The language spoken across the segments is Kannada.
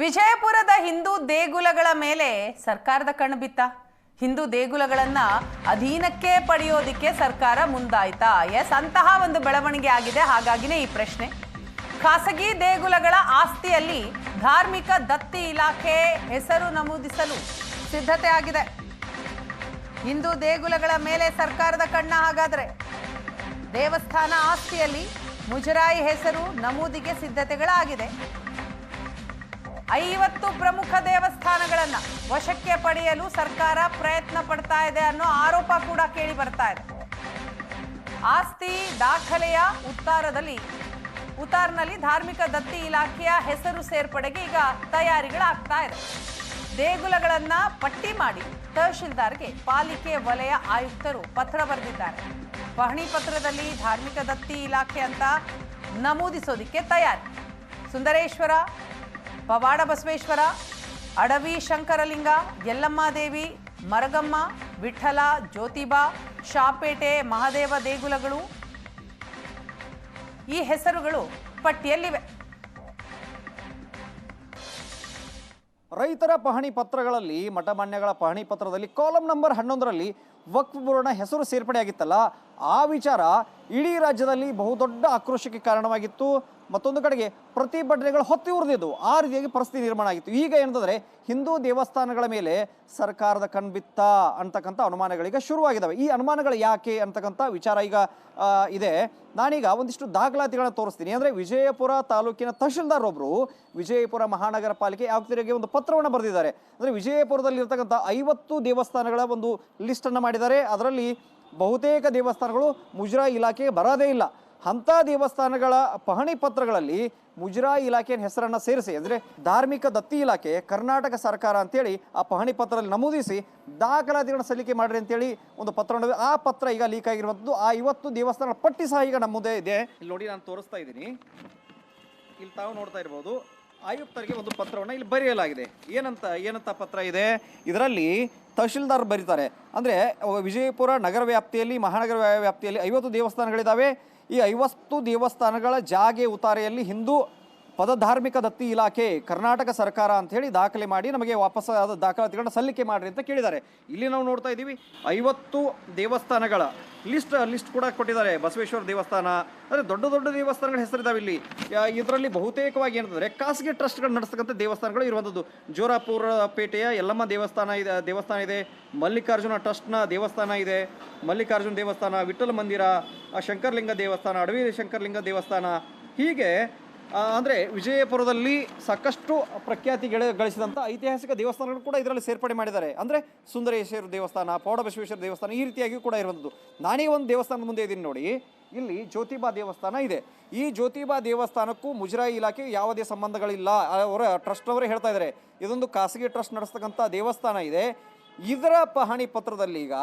ವಿಜಯಪುರದ ಹಿಂದೂ ದೇಗುಲಗಳ ಮೇಲೆ ಸರ್ಕಾರದ ಕಣ್ಣು ಬಿತ್ತ. ಹಿಂದೂ ದೇಗುಲಗಳನ್ನ ಅಧೀನಕ್ಕೆ ಪಡೆಯೋದಿಕ್ಕೆ ಸರ್ಕಾರ ಮುಂದಾಯ್ತಾ? ಎಸ್, ಅಂತಹ ಒಂದು ಬೆಳವಣಿಗೆ ಆಗಿದೆ. ಹಾಗಾಗಿನೇ ಈ ಪ್ರಶ್ನೆ. ಖಾಸಗಿ ದೇಗುಲಗಳ ಆಸ್ತಿಯಲ್ಲಿ ಧಾರ್ಮಿಕ ದತ್ತಿ ಇಲಾಖೆ ಹೆಸರು ನಮೂದಿಸಲು ಸಿದ್ಧತೆ ಆಗಿದೆ. ಹಿಂದೂ ದೇಗುಲಗಳ ಮೇಲೆ ಸರ್ಕಾರದ ಕಣ್ಣ ಹಾಗಾದರೆ? ದೇವಸ್ಥಾನ ಆಸ್ತಿಯಲ್ಲಿ ಮುಜರಾಯಿ ಹೆಸರು ನಮೂದಿಗೆ ಸಿದ್ಧತೆಗಳಾಗಿದೆ. ಐವತ್ತು ಪ್ರಮುಖ ದೇವಸ್ಥಾನಗಳನ್ನು ವಶಕ್ಕೆ ಪಡೆಯಲು ಸರ್ಕಾರ ಪ್ರಯತ್ನ ಪಡ್ತಾ ಇದೆ ಅನ್ನೋ ಆರೋಪ ಕೂಡ ಕೇಳಿ ಬರ್ತಾ ಇದೆ. ಆಸ್ತಿ ದಾಖಲೆಯ ಉತ್ತಾರದಲ್ಲಿ, ಉತ್ತಾರ್ನಲ್ಲಿ ಧಾರ್ಮಿಕ ದತ್ತಿ ಇಲಾಖೆಯ ಹೆಸರು ಸೇರ್ಪಡೆಗೆ ಈಗ ತಯಾರಿಗಳಾಗ್ತಾ ಇದೆ. ದೇಗುಲಗಳನ್ನ ಪಟ್ಟಿ ಮಾಡಿ ತಹಶೀಲ್ದಾರ್ಗೆ ಪಾಲಿಕೆ ವಲಯ ಆಯುಕ್ತರು ಪತ್ರ ಬರೆದಿದ್ದಾರೆ. ಪಹಣಿ ಪತ್ರದಲ್ಲಿ ಧಾರ್ಮಿಕ ದತ್ತಿ ಇಲಾಖೆ ಅಂತ ನಮೂದಿಸೋದಿಕ್ಕೆ ತಯಾರಿ. ಸುಂದರೇಶ್ವರ ಪವಾಡ ಬಸವೇಶ್ವರ, ಅಡವಿ ಶಂಕರಲಿಂಗ, ಯಲ್ಲಮ್ಮ ದೇವಿ, ಮರಗಮ್ಮ, ವಿಠಲ, ಜ್ಯೋತಿಬಾ, ಶಾಪೇಟೆ, ಮಹಾದೇವ ದೇಗುಲಗಳು ಈ ಹೆಸರುಗಳು ಪಟ್ಟಿಯಲ್ಲಿವೆ. ರೈತರ ಪಹಣಿ ಪತ್ರಗಳಲ್ಲಿ, ಮಠಮಾನ್ಯಗಳ ಪಹಣಿ ಪತ್ರದಲ್ಲಿ ಕಾಲಂ ನಂಬರ್ ಹನ್ನೊಂದರಲ್ಲಿ ವಕ್ಫ್ ಬೋರ್ಡ್ನ ಹೆಸರು ಸೇರ್ಪಡೆಯಾಗಿತ್ತಲ್ಲ, ಆ ವಿಚಾರ ಇಡೀ ರಾಜ್ಯದಲ್ಲಿ ಬಹುದೊಡ್ಡ ಆಕ್ರೋಶಕ್ಕೆ ಕಾರಣವಾಗಿತ್ತು. ಮತ್ತೊಂದು ಕಡೆಗೆ ಪ್ರತಿಭಟನೆಗಳು ಹೊತ್ತಿ ಉರಿದಿದ್ದವು ಆ ರೀತಿಯಾಗಿ ಪರಿಸ್ಥಿತಿ ನಿರ್ಮಾಣ ಆಗಿತ್ತು. ಈಗ ಏನಂತಂದ್ರೆ, ಹಿಂದೂ ದೇವಸ್ಥಾನಗಳ ಮೇಲೆ ಸರ್ಕಾರದ ಕಣ್ಬಿತ್ತ ಅಂತಕ್ಕಂಥ ಅನುಮಾನಗಳೀಗ ಶುರುವಾಗಿದ್ದಾವೆ ಈ ಅನುಮಾನಗಳು ಯಾಕೆ ಅಂತಕ್ಕಂಥ ವಿಚಾರ ಈಗ ಇದೆ. ನಾನೀಗ ಒಂದಿಷ್ಟು ದಾಖಲಾತಿಗಳನ್ನ ತೋರಿಸ್ತೀನಿ. ಅಂದರೆ ವಿಜಯಪುರ ತಾಲೂಕಿನ ತಹಶೀಲ್ದಾರ್ ಒಬ್ಬರು ವಿಜಯಪುರ ಮಹಾನಗರ ಪಾಲಿಕೆ ಆಯುಕ್ತರಿಗೆ ಒಂದು ಪತ್ರವನ್ನು ಬರೆದಿದ್ದಾರೆ. ಅಂದರೆ ವಿಜಯಪುರದಲ್ಲಿ ಇರ್ತಕ್ಕಂಥ ಐವತ್ತು ದೇವಸ್ಥಾನಗಳ ಒಂದು ಲಿಸ್ಟನ್ನು ಮಾಡಿದ್ದಾರೆ. ಅದರಲ್ಲಿ ಬಹುತೇಕ ದೇವಸ್ಥಾನಗಳು ಮುಜರಾಯಿ ಇಲಾಖೆಗೆ ಬರೋದೇ ಇಲ್ಲ. ಅಂಥ ದೇವಸ್ಥಾನಗಳ ಪಹಣಿ ಪತ್ರಗಳಲ್ಲಿ ಮುಜರಾಯಿ ಇಲಾಖೆಯ ಹೆಸರನ್ನು ಸೇರಿಸಿ, ಅಂದರೆ ಧಾರ್ಮಿಕ ದತ್ತಿ ಇಲಾಖೆ, ಕರ್ನಾಟಕ ಸರ್ಕಾರ ಅಂತೇಳಿ ಆ ಪಹಣಿ ಪತ್ರದಲ್ಲಿ ನಮೂದಿಸಿ ದಾಖಲಾತಿಗಳನ್ನ ಸಲ್ಲಿಕೆ ಮಾಡ್ರಿ ಅಂತೇಳಿ ಒಂದು ಪತ್ರವನ್ನು ಆ ಪತ್ರ ಈಗ ಲೀಕ್ ಆಗಿರುವಂಥದ್ದು ಆ ಇವತ್ತು ದೇವಸ್ಥಾನಗಳ ಪಟ್ಟಿ ಸಹ ಈಗ ನಮ್ಮ ಇದೆ. ಇಲ್ಲಿ ನೋಡಿ, ನಾನು ತೋರಿಸ್ತಾ ಇದ್ದೀನಿ. ಇಲ್ಲಿ ತಾವು ನೋಡ್ತಾ ಇರ್ಬೋದು. ಆಯುಕ್ತರಿಗೆ ಒಂದು ಪತ್ರವನ್ನು ಇಲ್ಲಿ ಬರೆಯಲಾಗಿದೆ. ಏನಂತ ಏನಂತ ಪತ್ರ ಇದೆ? ಇದರಲ್ಲಿ ತಹಶೀಲ್ದಾರ್ ಬರೀತಾರೆ. ಅಂದರೆ ವಿಜಯಪುರ ನಗರ ವ್ಯಾಪ್ತಿಯಲ್ಲಿ, ಮಹಾನಗರ ವ್ಯಾಪ್ತಿಯಲ್ಲಿ ಐವತ್ತು ದೇವಸ್ಥಾನಗಳಿದ್ದಾವೆ ಈ ಐವತ್ತು ದೇವಸ್ಥಾನಗಳ ಜಾಗೆ, ಉತಾರೆಯಲ್ಲಿ ಹಿಂದೂ ಪದಧಾರ್ಮಿಕ ದತ್ತಿ ಇಲಾಖೆ ಕರ್ನಾಟಕ ಸರ್ಕಾರ ಅಂತ ಹೇಳಿ ದಾಖಲೆ ಮಾಡಿ ನಮಗೆ ವಾಪಸ್ ಆದ ದಾಖಲಾತಿಗಳನ್ನ ಸಲ್ಲಿಕೆ ಮಾಡಿರಿ ಅಂತ ಕೇಳಿದ್ದಾರೆ. ಇಲ್ಲಿ ನಾವು ನೋಡ್ತಾ ಇದ್ದೀವಿ, ಐವತ್ತು ದೇವಸ್ಥಾನಗಳ ಲಿಸ್ಟ್ ಲಿಸ್ಟ್ ಕೂಡ ಕೊಟ್ಟಿದ್ದಾರೆ. ಬಸವೇಶ್ವರ ದೇವಸ್ಥಾನ ಅಂದರೆ ದೊಡ್ಡ ದೊಡ್ಡ ದೇವಸ್ಥಾನಗಳ ಹೆಸರಿದ್ದಾವೆ ಇಲ್ಲಿ. ಇದರಲ್ಲಿ ಬಹುತೇಕವಾಗಿ ಏನಂತಂದರೆ ಖಾಸಗಿ ಟ್ರಸ್ಟ್ಗಳು ನಡೆಸ್ತಕ್ಕಂಥ ದೇವಸ್ಥಾನಗಳು ಇರುವಂಥದ್ದು. ಜೋರಾಪುರ ಪೇಟೆಯ ಯಲ್ಲಮ್ಮ ದೇವಸ್ಥಾನ ಇದೆ ದೇವಸ್ಥಾನ ಇದೆ, ಮಲ್ಲಿಕಾರ್ಜುನ ಟ್ರಸ್ಟ್ನ ದೇವಸ್ಥಾನ ಇದೆ, ಮಲ್ಲಿಕಾರ್ಜುನ ದೇವಸ್ಥಾನ, ವಿಠ್ಠಲ ಮಂದಿರ ಶಂಕರಲಿಂಗ ದೇವಸ್ಥಾನ ಅಡವಿ ಶಂಕರಲಿಂಗ ದೇವಸ್ಥಾನ. ಹೀಗೆ ಅಂದ್ರೆ ವಿಜಯಪುರದಲ್ಲಿ ಸಾಕಷ್ಟು ಪ್ರಖ್ಯಾತಿ ಗಳ ಗಳಿಸಿದಂಥ ಐತಿಹಾಸಿಕ ದೇವಸ್ಥಾನಗಳು ಕೂಡ ಇದರಲ್ಲಿ ಸೇರ್ಪಡೆ ಮಾಡಿದ್ದಾರೆ. ಅಂದರೆ ಸುಂದರೇಶ್ವರ ದೇವಸ್ಥಾನ ಪೌಡಬಸವೇಶ್ವರ ದೇವಸ್ಥಾನ ಈ ರೀತಿಯಾಗಿ ಕೂಡ ಇರುವಂಥದ್ದು ನಾನೇ ಒಂದು ದೇವಸ್ಥಾನದ ಮುಂದೆ ಇದ್ದೀನಿ ನೋಡಿ. ಇಲ್ಲಿ ಜ್ಯೋತಿಬಾ ದೇವಸ್ಥಾನ ಇದೆ. ಈ ಜ್ಯೋತಿಬಾ ದೇವಸ್ಥಾನಕ್ಕೂ ಮುಜರಾಯಿ ಇಲಾಖೆ ಯಾವುದೇ ಸಂಬಂಧಗಳಿಲ್ಲ. ಅವರ ಟ್ರಸ್ಟ್ ಅವರೇ ಹೇಳ್ತಾ ಇದ್ದಾರೆ. ಇದೊಂದು ಖಾಸಗಿ ಟ್ರಸ್ಟ್ ನಡೆಸ್ತಕ್ಕಂಥ ದೇವಸ್ಥಾನ ಇದೆ. ಇದರ ಪಹಣಿ ಪತ್ರದಲ್ಲಿ ಈಗ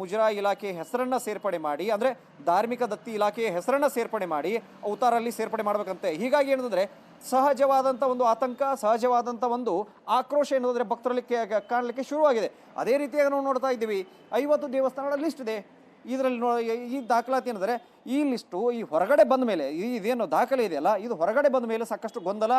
ಮುಜರಾಯಿ ಇಲಾಖೆ ಹೆಸರನ್ನ ಸೇರ್ಪಡೆ ಮಾಡಿ, ಅಂದರೆ ಧಾರ್ಮಿಕ ದತ್ತಿ ಇಲಾಖೆಯ ಹೆಸರನ್ನ ಸೇರ್ಪಡೆ ಮಾಡಿ, ಅವತಾರಲ್ಲಿ ಸೇರ್ಪಡೆ ಮಾಡಬೇಕಂತೆ. ಹೀಗಾಗಿ ಏನಂದ್ರೆ ಸಹಜವಾದಂಥ ಒಂದು ಆತಂಕ ಸಹಜವಾದಂಥ ಒಂದು ಆಕ್ರೋಶ ಏನಂದ್ರೆ ಭಕ್ತರಲ್ಲಿ ಕಾಣಲಿಕ್ಕೆ ಶುರುವಾಗಿದೆ. ಅದೇ ರೀತಿಯಾಗಿ ನಾವು ನೋಡ್ತಾ ಇದ್ದೀವಿ, ಐವತ್ತು ದೇವಸ್ಥಾನಗಳ ಲಿಸ್ಟ್ ಇದೆ. ಇದರಲ್ಲಿ ನೋ ಈ ದಾಖಲಾತಿ ಏನಂದರೆ ಈ ಲಿಸ್ಟು ಈ ಹೊರಗಡೆ ಬಂದ ಮೇಲೆ ಇದೇನು ದಾಖಲೆ ಇದೆಯಲ್ಲ, ಇದು ಹೊರಗಡೆ ಬಂದ ಮೇಲೆ ಸಾಕಷ್ಟು ಗೊಂದಲ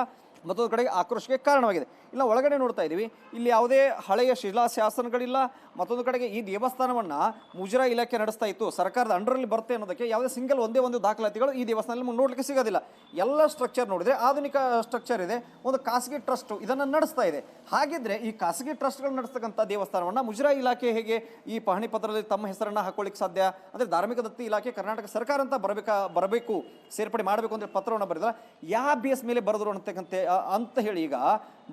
ಮತ್ತೊಂದು ಕಡೆಗೆ ಆಕ್ರೋಶಕ್ಕೆ ಕಾರಣವಾಗಿದೆ. ಇಲ್ಲ ಒಳಗಡೆ ನೋಡ್ತಾ ಇದ್ದೀವಿ. ಇಲ್ಲಿ ಯಾವುದೇ ಹಳೆಯ ಶಿಲಾಶಾಸನಗಳಿಲ್ಲ, ಮತ್ತೊಂದು ಕಡೆಗೆ ಈ ದೇವಸ್ಥಾನವನ್ನು ಮುಜರಾ ಇಲಾಖೆ ನಡೆಸ್ತಾ ಇತ್ತು. ಸರ್ಕಾರದ ಅಂಡರಲ್ಲಿ ಬರುತ್ತೆ ಅನ್ನೋದಕ್ಕೆ ಯಾವುದೇ ಸಿಂಗಲ್ ಒಂದೇ ಒಂದು ದಾಖಲಾತಿಗಳು ಈ ದೇವಸ್ಥಾನದಲ್ಲಿ ನಮಗೆ ನೋಡಲಿಕ್ಕೆ ಸಿಗೋದಿಲ್ಲ. ಎಲ್ಲ ಸ್ಟ್ರಕ್ಚರ್ ನೋಡಿದ್ರೆ ಆಧುನಿಕ ಸ್ಟ್ರಕ್ಚರ್ ಇದೆ. ಒಂದು ಖಾಸಗಿ ಟ್ರಸ್ಟ್ ಇದನ್ನು ನಡೆಸ್ತಾ ಇದೆ. ಹಾಗಿದ್ರೆ ಈ ಖಾಸಗಿ ಟ್ರಸ್ಟ್ಗಳು ನಡೆಸ್ತಕ್ಕಂಥ ದೇವಸ್ಥಾನವನ್ನು ಮುಜರಾ ಇಲಾಖೆ ಹೇಗೆ ಈ ಪಹಣಿ ಪತ್ರದಲ್ಲಿ ತಮ್ಮ ಹೆಸರನ್ನು ಹಾಕೊಳ್ಳಿಕ್ಕೆ ಸಾಧ್ಯ? ಅಂದರೆ ಧಾರ್ಮಿಕ ದತ್ತಿ ಇಲಾಖೆ ಕರ್ನಾಟಕ ಸರ್ಕಾರ ಅಂತ ಬರಬೇಕಾ, ಬರಬೇಕು, ಸೇರ್ಪಡೆ ಮಾಡಬೇಕು ಅಂದರೆ ಪತ್ರವನ್ನು ಬರೆದಿಲ್ಲ ಯಾವ ಬೇಸ್ ಮೇಲೆ ಬರೆದ್ರು ಅಂತಕ್ಕಂತೆ ಅಂತ ಹೇಳಿ ಈಗ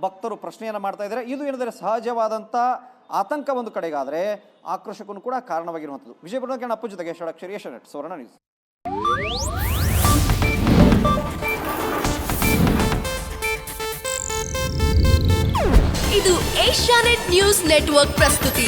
ಭಕ್ತರು ಪ್ರಶ್ನೆಯನ್ನು ಮಾಡ್ತಾ ಇದ್ದಾರೆ. ಇದು ಏನಂದರೆ ಸಹಜವಾದಂಥ ಆತಂಕ ಒಂದು ಕಡೆಗಾದರೆ ಆಕ್ರೋಶಕ್ಕೂ ಕೂಡ ಕಾರಣವಾಗಿರುವಂಥದ್ದು. ವಿಜಯಪುರ ಅಪ್ಪು ಜೊತೆಗೆ ಷಡಕ್ಷರಿ ಏಷ್ಯಾನೆಟ್ ಸುವರ್ಣ ನ್ಯೂಸ್ ಇದು ಏಷ್ಯಾನೆಟ್ ನ್ಯೂಸ್ ನೆಟ್ವರ್ಕ್ ಪ್ರಸ್ತುತಿ.